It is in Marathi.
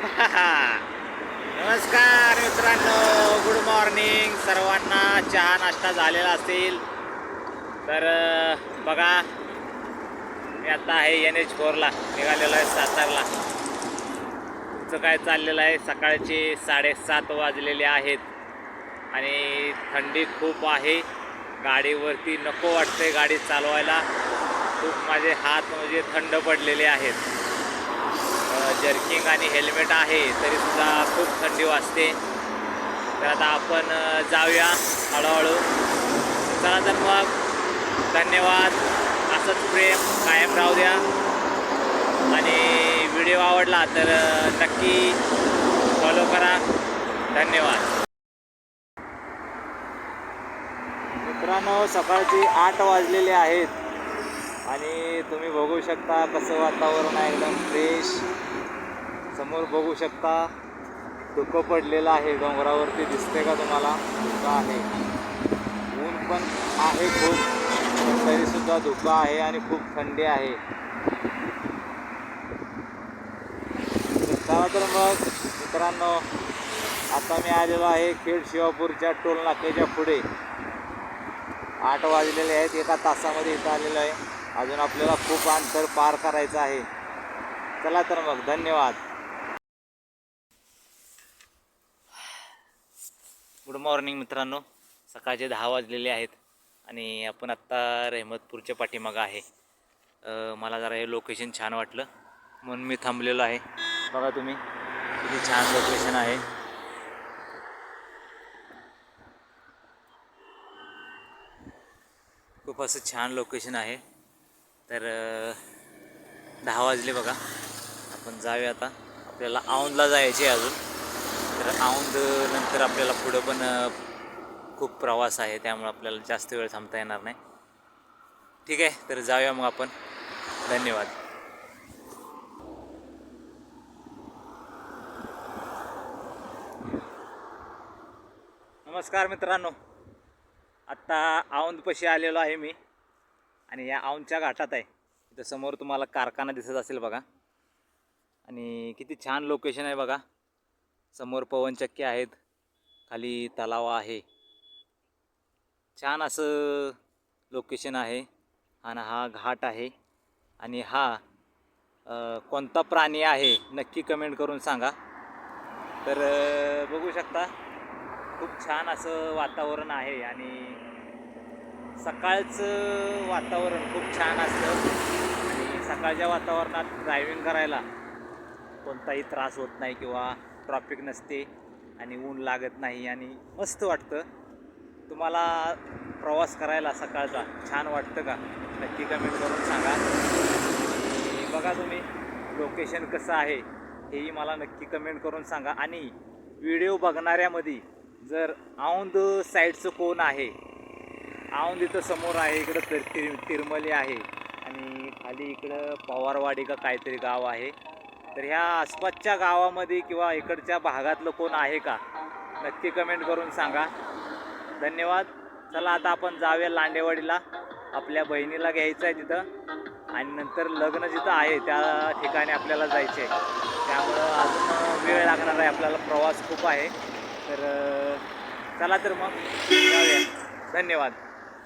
नमस्कार मित्रांनो गुड मॉर्निंग सर्वांना चहा नाश्ता झालेला असेल तर बघा मी आता आहे एन एच फोरला निघालेलो आहे सातारला. तुमचं काय चाललेलं आहे? सकाळचे साडेसात वाजलेले आहेत आणि थंडी खूप आहे. गाडीवरती नको वाटते गाडी चालवायला. खूप माझे हात म्हणजे थंड पडलेले आहेत. जर्किंग आणि हेल्मेट आहे तरीसुद्धा खूप थंडी वाजते. तर आता आपण जाऊया हळूहळू. चला तर मग. धन्यवाद. असंच प्रेम कायम राहू द्या. आणि व्हिडिओ आवडला तर नक्की फॉलो करा. धन्यवाद. मित्रांनो सकाळची आठ वाजलेले आहेत. आणि तुम्ही बघू शकता कसं वातावरण आहे एकदम फ्रेश समोर बघू शकता धुकं पडलेलं आहे डोंगरावरती दिसते का तुम्हाला? धुकं आहे. ऊन पण आहे खूप तरीसुद्धा धुकं आहे आणि खूप थंडी आहे. तर चला तर मग मित्रांनो आता मी आलेलो आहे खेड शिवापूरच्या टोल नाक्याच्या पुढे. आठ वाजलेले आहेत एका तासामध्ये इथं आलेलो आहे. अजून आपल्याला खूप अंतर पार करायचं आहे. चला तर मग धन्यवाद. गुड मॉर्निंग मित्रांनो. सकाळचे दहा वाजलेले आहेत आणि आपण आत्ता रेहमतपूरच्या पाठीमागं आहे. मला जरा हे लोकेशन छान वाटलं. म्हणून मी थांबलेलो आहे. बघा तुम्ही किती छान लोकेशन आहे. खूप असं छान लोकेशन आहे. तर दहा वाजले बघा. आपण जाऊया आता. आपल्याला औंधला जायचे आहे अजून. तर औंध नंतर आपल्याला पुढं पण खूप प्रवास आहे. त्यामुळे आपल्याला जास्त वेळ थांबता येणार नाही. ठीक आहे तर जाऊया मग आपण. धन्यवाद. नमस्कार मित्रांनो. आत्ता औंधपाशी आलेलो आहे मी. आणि या औंच्या घाटात आहे. इथं समोर तुम्हाला कारखाना दिसत असेल बघा. आणि किती छान लोकेशन आहे बघा. समोर पवनचक्की आहेत. खाली तलाव आहे. छान असं लोकेशन आहे. आणि हा घाट आहे. आणि हा कोणता प्राणी आहे नक्की कमेंट करून सांगा. तर बघू शकता. खूप छान असं वातावरण आहे आणि सकाळचं वातावरण खूप छान असतं. आणि सकाळच्या वातावरणात ड्रायव्हिंग करायला कोणताही त्रास होत नाही किंवा ट्रॉफिक नसते आणि ऊन लागत नाही आणि मस्त वाटतं. तुम्हाला प्रवास करायला सकाळचा छान वाटतं का? नक्की कमेंट करून सांगा. आणि बघा तुम्ही लोकेशन कसं आहे हेही मला नक्की कमेंट करून सांगा. आणि व्हिडिओ बघणाऱ्यामध्ये जर औंध साईडचं कोण आहे औंध इथं समोर आहे इकडं तर तिर तिरमली आहे. आणि खाली इकडं पवारवाडी का काहीतरी गाव आहे. तर ह्या आसपासच्या गावामध्ये किंवा इकडच्या भागातलं कोण आहे का? नक्की कमेंट करून सांगा. धन्यवाद. चला आता आपण जाऊया लांडेवाडीला. आपल्या बहिणीला घ्यायचं आहे तिथं. आणि नंतर लग्न जिथं आहे त्या ठिकाणी आपल्याला जायचं आहे त्यामुळं अजून वेळ लागणार आहे आपल्याला प्रवास खूप आहे. तर चला तर मग जाऊया. धन्यवाद.